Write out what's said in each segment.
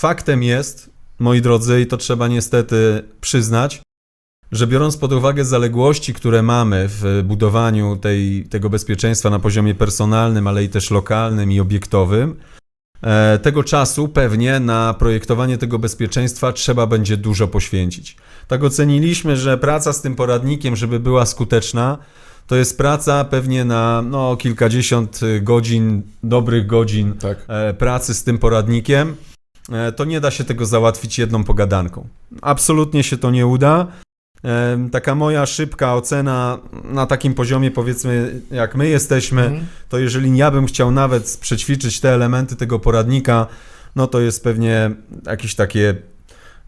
faktem jest, moi drodzy, i to trzeba niestety przyznać, że biorąc pod uwagę zaległości, które mamy w budowaniu tej, tego bezpieczeństwa na poziomie personalnym, ale i też lokalnym i obiektowym, e, tego czasu pewnie na projektowanie tego bezpieczeństwa trzeba będzie dużo poświęcić. Tak oceniliśmy, że praca z tym poradnikiem, żeby była skuteczna, to jest praca pewnie na no, kilkadziesiąt godzin, dobrych godzin Tak. e, pracy z tym poradnikiem, to nie da się tego załatwić jedną pogadanką. Absolutnie się to nie uda. E, Taka moja szybka ocena na takim poziomie, powiedzmy, jak my jesteśmy, Mhm. to jeżeli ja bym chciał nawet przećwiczyć te elementy tego poradnika, no to jest pewnie jakieś takie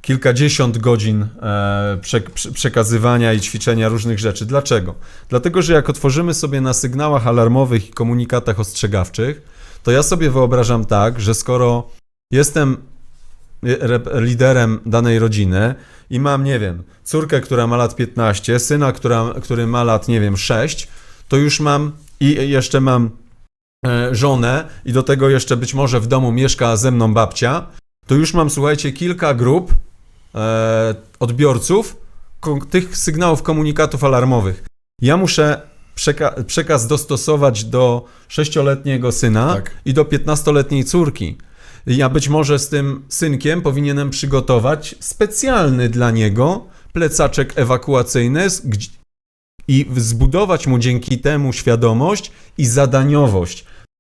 kilkadziesiąt godzin e, prze, prze, przekazywania i ćwiczenia różnych rzeczy. Dlaczego? Dlatego, że jak otworzymy sobie na sygnałach alarmowych i komunikatach ostrzegawczych, to ja sobie wyobrażam tak, że skoro jestem liderem danej rodziny i mam, nie wiem, córkę, która ma lat 15, syna, która, który ma lat, nie wiem, 6, to już mam i jeszcze mam e, żonę i do tego jeszcze być może w domu mieszka ze mną babcia, to już mam, słuchajcie, kilka grup e, odbiorców tych sygnałów komunikatów alarmowych. Ja muszę przeka- przekaz dostosować do sześcioletniego syna Tak. i do 15-letniej córki. Ja być może z tym synkiem powinienem przygotować specjalny dla niego plecaczek ewakuacyjny i zbudować mu dzięki temu świadomość i zadaniowość.